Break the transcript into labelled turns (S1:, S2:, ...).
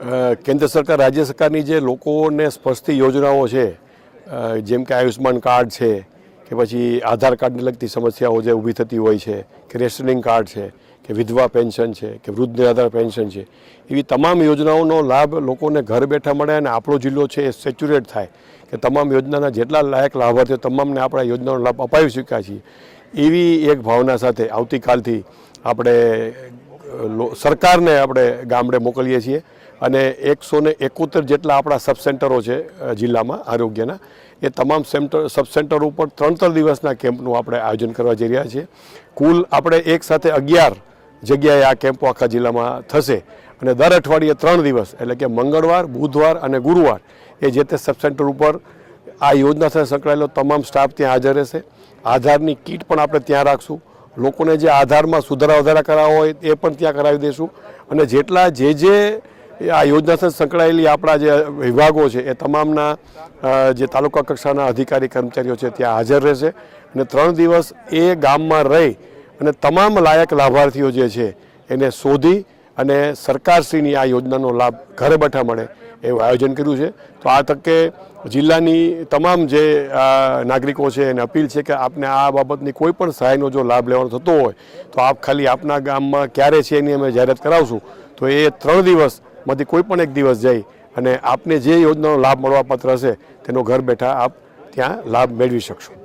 S1: કેન્દ્ર સરકાર, રાજ્ય સરકારની જે લોકોને સ્પર્શતી યોજનાઓ છે જેમ કે આયુષ્માન કાર્ડ છે, કે પછી આધાર કાર્ડને લગતી સમસ્યાઓ જે ઊભી થતી હોય છે, કે રેશનિંગ કાર્ડ છે, કે વિધવા પેન્શન છે, કે વૃદ્ધ નિરાધાર પેન્શન છે, એવી તમામ યોજનાઓનો લાભ લોકોને ઘર બેઠા મળે અને આપણો જિલ્લો છે એ સેચ્યુરેટ થાય. કે તમામ યોજનાના જેટલા લાયક લાભાર્થીઓ તમામને આપણા યોજનાનો લાભ અપાવી શક્યા છીએ, એવી એક ભાવના સાથે આવતીકાલથી આપણે સરકારને આપણે ગામડે મોકલીએ છીએ અને એકસો ને એકોતેર જેટલા આપણા સબસેન્ટરો છે જિલ્લામાં આરોગ્યના, એ તમામ સેન્ટર સબસેન્ટર ઉપર ત્રણ ત્રણ દિવસના કેમ્પનું આપણે આયોજન કરવા જઈ રહ્યા છીએ. કુલ આપણે એક સાથે અગિયાર જગ્યાએ આ કેમ્પો આખા જિલ્લામાં થશે અને દર અઠવાડિયે ત્રણ દિવસ, એટલે કે મંગળવાર, બુધવાર અને ગુરુવાર, એ જે તે સબસેન્ટર ઉપર આ યોજના સાથે સંકળાયેલો તમામ સ્ટાફ ત્યાં હાજર રહેશે. આધારની કીટ પણ આપણે ત્યાં રાખશું. લોકોને જે આધારમાં સુધારા વધારા કરાવવા હોય એ પણ ત્યાં કરાવી દઈશું. અને જેટલા જે જે આ યોજના સાથે સંકળાયેલી આપણા જે વિભાગો છે, એ તમામના જે તાલુકા કક્ષાના અધિકારી કર્મચારીઓ છે, ત્યાં હાજર રહેશે. અને ત્રણ દિવસ એ ગામમાં રહી અને તમામ લાયક લાભાર્થીઓ જે છે, એને શોધી અને સરકારશ્રીની આ યોજનાનો લાભ ઘરે બેઠા મળે એવું આયોજન કર્યું છે. તો આ તકે જિલ્લાની તમામ જે નાગરિકો છે એને અપીલ છે કે આપને આ બાબતની કોઈ પણ સહાયનો જો લાભ લેવાનો થતો હોય, તો આપ ખાલી આપના ગામમાં ક્યારે છે એની અમે જાહેરાત કરાવશું. તો એ ત્રણ દિવસમાંથી કોઈ પણ એક દિવસ જઈ અને આપને જે યોજનાનો લાભ મળવાપાત્ર હશે, તેનો ઘર બેઠા આપ ત્યાં લાભ મેળવી શકશો.